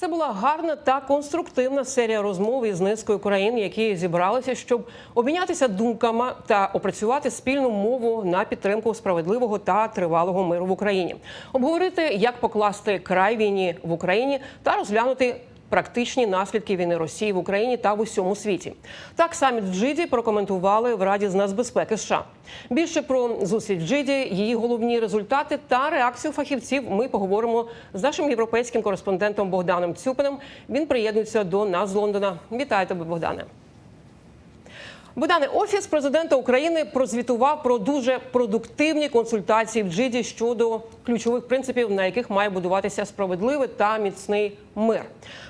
Це була гарна та конструктивна серія розмов із низкою країн, які зібралися, щоб обмінятися думками та опрацювати спільну мову на підтримку справедливого та тривалого миру в Україні, обговорити, як покласти край війні в Україні та розглянути. Практичні наслідки війни Росії в Україні та в усьому світі так саміт в Джиді прокоментували в Раді з нацбезпеки США. Більше про зустріч в Джиді, її головні результати та реакцію фахівців. Ми поговоримо з нашим європейським кореспондентом Богданом Цюпиним. Він приєднується до нас з Лондона. Вітаю тебе, Богдане. Богдане, офіс президента України прозвітував про дуже продуктивні консультації в Джиді щодо ключових принципів, на яких має будуватися справедливий та міцний мир.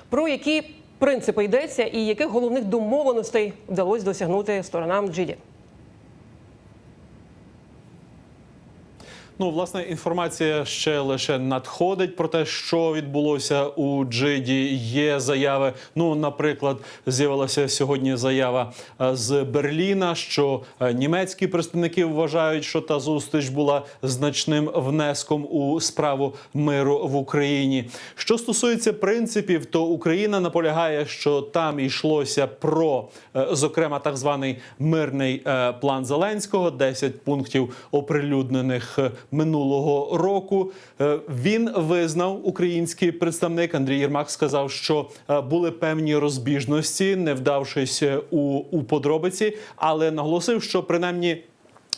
Про які принципи йдеться, і яких головних домовленостей вдалося досягнути сторонам Джиді? Ну, власне, інформація ще лише надходить про те, що відбулося у Джиді. Є заяви. Ну, наприклад, з'явилася сьогодні заява е, з Берліна, що е, німецькі представники вважають, що та зустріч була значним внеском у справу миру в Україні. Що стосується принципів, то Україна наполягає, що там йшлося про, е, зокрема, так званий мирний план Зеленського, 10 пунктів оприлюднених минулого року. Е, Він визнав український представник Андрій Єрмак. Сказав, що е, були певні розбіжності, не вдавшись е, у, у подробиці, але наголосив, що принаймні.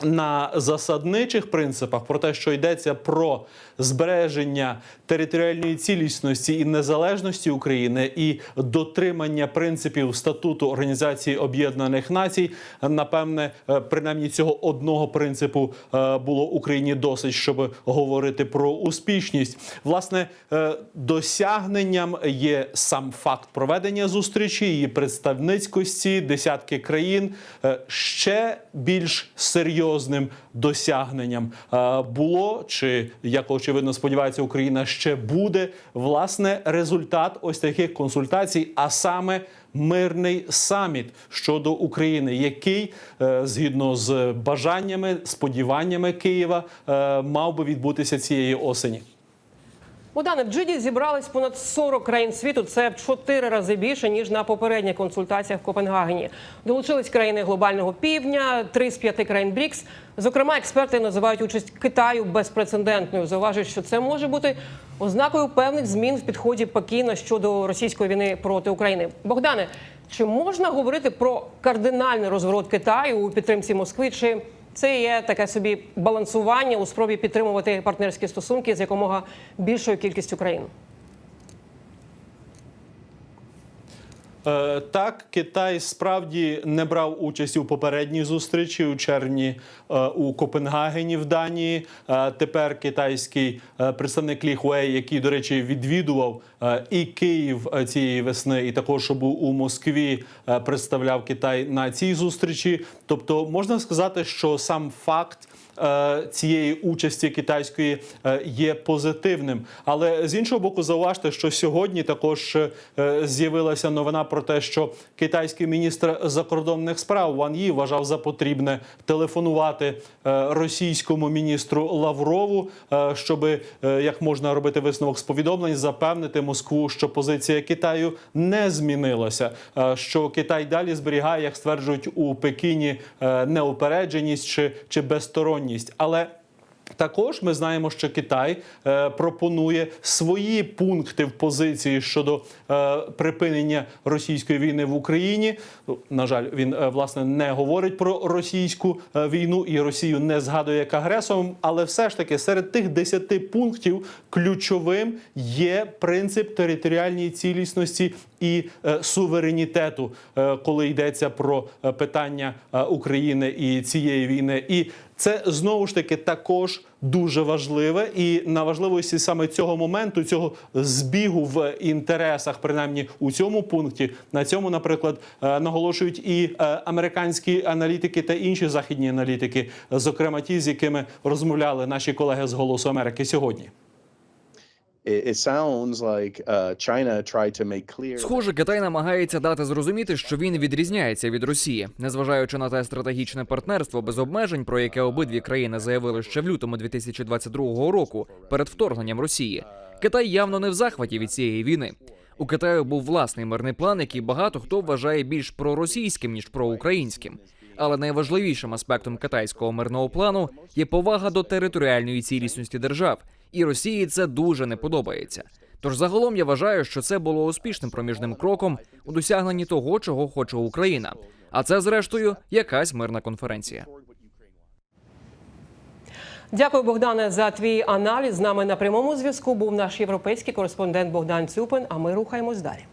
На засадничих принципах про те, що йдеться про збереження територіальної цілісності і незалежності України і дотримання принципів статуту Організації Об'єднаних Націй, напевне, е, принаймні цього одного принципу е, було Україні досить, щоб говорити про успішність. Власне, е, досягненням є сам факт проведення зустрічі, її представницькості, десятки країн. Ще більш серйозним досягненням е, було, чи як очевидно сподівається, Україна ще буде власне результат ось таких консультацій, а саме. Мирний саміт щодо України, який е, згідно з бажаннями, сподіваннями Києва, е, мав би відбутися цієї осені. Богдане, в Джиді зібрались понад 40 країн світу. Це в чотири рази більше ніж на попередніх консультаціях в Копенгагені. Долучились країни глобального півдня, три з п'яти країн БРІКС. Зокрема, експерти називають участь Китаю безпрецедентною. Зауважують, що це може бути ознакою певних змін в підході Пекіна щодо російської війни проти України. Богдане, чи можна говорити про кардинальний розворот Китаю у підтримці Москви? Чи це є таке собі балансування у спробі підтримувати партнерські стосунки з якомога більшою кількістю країн? Так, Китай справді не брав участь у попередній зустрічі у червні е, у Копенгагені в Данії. Е, Тепер китайський е, представник Лі Хуей, який, до речі, відвідував е, і Київ е, цієї весни, і також був у Москві, е, представляв Китай на цій зустрічі. Тобто, можна сказати, що сам факт. Е, Цієї участі китайської е, є позитивним, але з іншого боку, зауважте, що сьогодні також е, з'явилася новина про те, що китайський міністр закордонних справ Ван Ї вважав за потрібне телефонувати російському міністру Лаврову, щоб як можна робити висновок з повідомлень, запевнити Москву, що позиція Китаю не змінилася, що Китай далі зберігає, як стверджують у Пекіні, неупередженість чи, чи безсторонність, але також ми знаємо, що Китай е, пропонує свої пункти в позиції щодо е, припинення російської війни в Україні. Ну, На жаль, він е, власне не говорить про російську е, війну і Росію не згадує як агресором. Але все ж таки серед тих 10 пунктів ключовим є принцип територіальної цілісності і е, суверенітету, е, коли йдеться про е, питання України і цієї війни. І це знову ж таки також дуже важливе, і на важливості саме цього моменту, цього збігу в інтересах, принаймні у цьому пункті, на цьому, наприклад, наголошують і американські аналітики та інші західні аналітики, зокрема ті, з якими розмовляли наші колеги з Голосу Америки сьогодні. Схоже, Китай намагається дати зрозуміти, що він відрізняється від Росії, незважаючи на те стратегічне партнерство без обмежень, про яке обидві країни заявили ще в лютому 2022 року перед вторгненням Росії. Китай явно не в захваті від цієї війни. У Китаю був власний мирний план, який багато хто вважає більш проросійським ніж проукраїнським. Але найважливішим аспектом китайського мирного плану є повага до територіальної цілісності держав, і Росії це дуже не подобається. Тож загалом я вважаю, що це було успішним проміжним кроком у досягненні того, чого хоче Україна. А це, зрештою, якась мирна конференція. Дякую, Богдане, за твій аналіз. З нами на прямому зв'язку був наш європейський кореспондент Богдан Цюпин. А ми рухаємось далі.